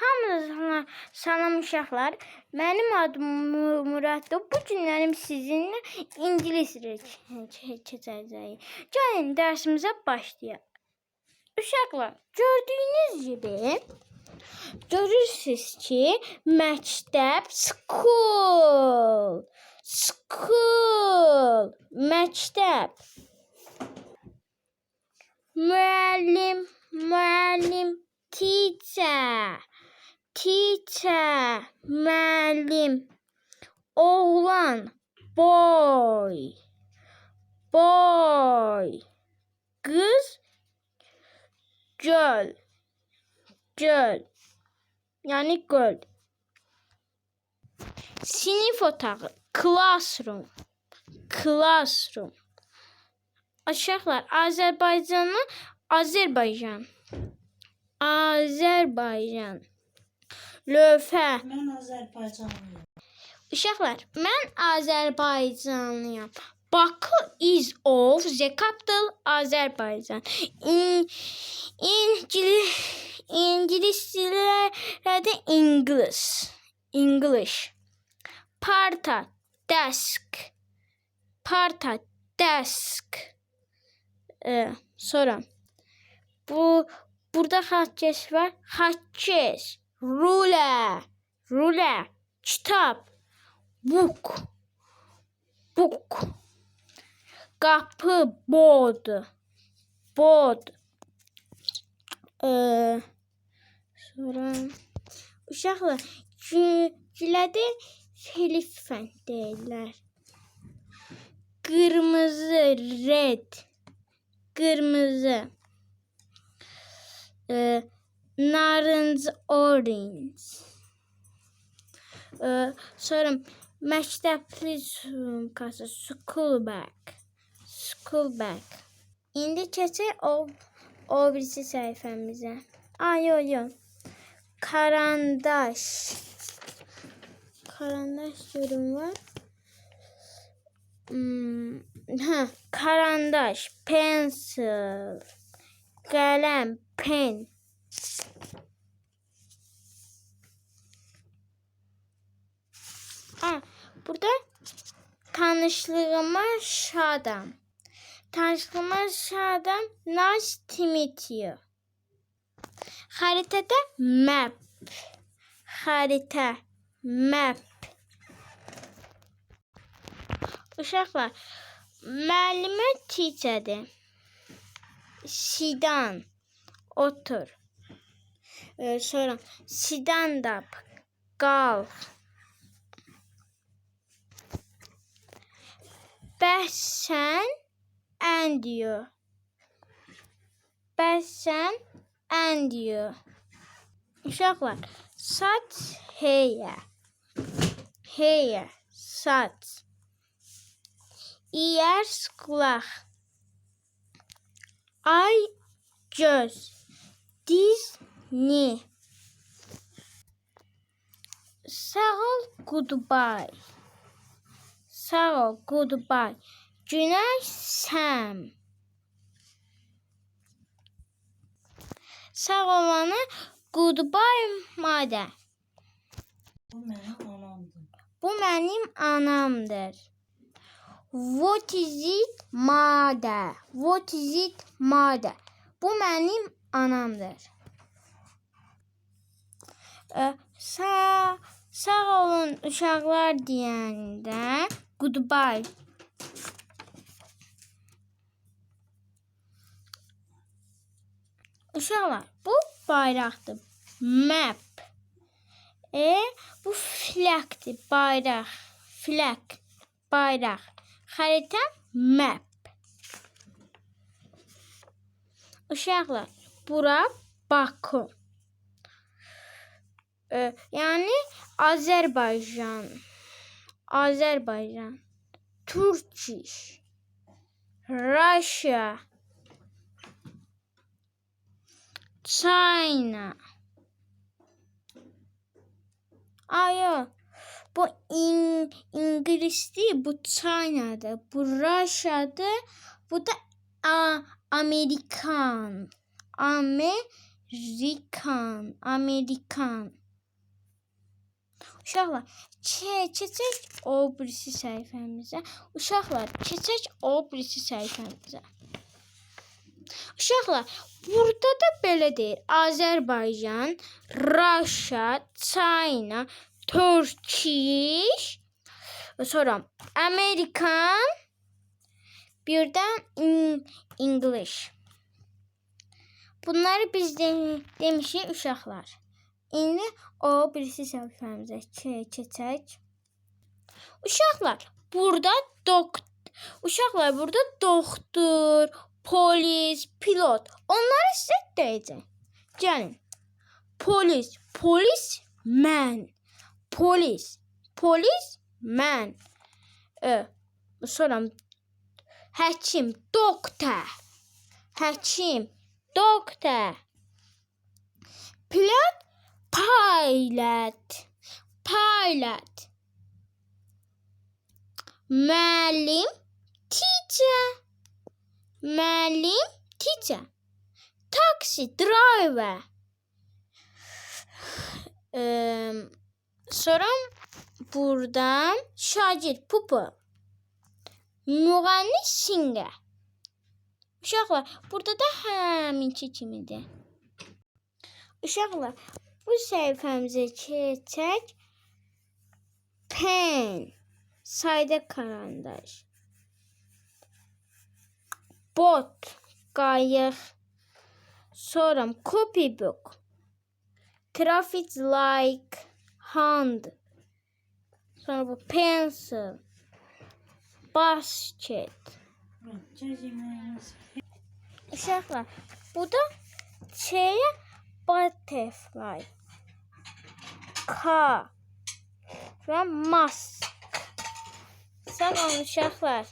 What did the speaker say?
Hamınıza salam uşaqlar. Mənim adım Mu- Muraddır. Bu günlərim sizinlə ingilis keçəcəyik. Gəlin dərsimizə başlayaq. Uşaqlar, gördüyünüz gibi görürsüz ki, məktəb school. School. Məktəb. Müəllim, Müəllim. Oğlan, boy. Boy. Qız, göl. Göl. Yani göl. Sinif otağı, classroom. Classroom. Uşaqlar, Azərbaycanı Azərbaycan. Azərbaycan. Lövhə. Mən Azərbaycanlıyam. Uşaqlar, mən Azərbaycanlıyam. Bakı is of the capital Azərbaycan. İn, İngiliz İngilis dillərdə English. English. Parta, desk. Parta, desk. Ee, sonra bu burada hatçes var. Hatçes. Ruler. Ruler. Kitap. Book. Book. Kapı. Board. Board. Ee, sonra uşaqlar gü- gülədə telif fənd deyirlər. Qırmızı, red. Qırmızı. Ee, narıncı, orange. Ee, sonra məktəbli sumkası, school bag. School bag. İndi keçək o o birisi səhifəmizə. Ay yo yo. Karandaş. Karandaş görüm var. Hmm, hə, karandaş, pencil, qələm, pen. Ha, burada tanışlığıma şadam. Tanışlığıma şadam. Nice to. Xəritədə map. Xəritə, map. Uşaqlar, müəllimə teacherdir. Sidan, otur. Ee, sonra stand up, qalx. Sən ən diyor. Sən ən diyor. Uşaqlar, saç hair. Hair, saç. Ears, qulaq. Ay, göz. Diz, ni. Sağ goodbye. Ol, goodbye. Günəş, Sam. Sağ olanı goodbye, mother. Bu mənim anamdır. Bu mənim anamdır. What is it, mother? What is it, mother? Bu mənim anamdır. Ee, sağ, sağ olun uşaqlar deyəndə goodbye. Uşaqlar, bu bayraqdır. Map. E, bu flagdir, bayraq. Flag, bayraq. Xəritə, map. Uşaqlar, bura Baku. E, yəni Azərbaycan. Azərbaycan. Turkish. Russia. China. Ayo. Bu in, İngiliz değil, bu China'dır. Bu Russia'dır. Bu da a. Amerikan. Amerikan, Amerikan. Uşaqlar, keçək o birisi səhifəmizə. Uşaqlar, keçək o birisi səhifəmizə. Uşaqlar, burada da belə deyir. Azərbaycan, Russia, China, Turkish, sonra Amerikan, birdən English. Bunları biz de demişik uşaqlar. İndi o birisi səhifəmizə çe- keçək. Uşaqlar, burada dok Uşaqlar, burada doktor, polis, pilot. Onları sizə deyəcəm. Gəlin. Polis, polis, mən. Polis, polis, mən. Ö, sonra həkim, doktor. Həkim, doktor. Pilot, pilot. Pilot. Müəllim, teacher. Müəllim, teacher. Taxi, driver. Eee, sonra buradan şagird, pupil. Müğənni, singer. Uşaqlar, burada da həminki kimidir. Uşaqlar, bu səhifəmizə keçək. Pen, sayda karandaş. Bot, qayıq. Sonra copybook. Traffic light, hand. Sonra bu pencil. Basket. Uşaqlar, bu da çeyə butterfly. K və mask. Sağ olun uşaqlar.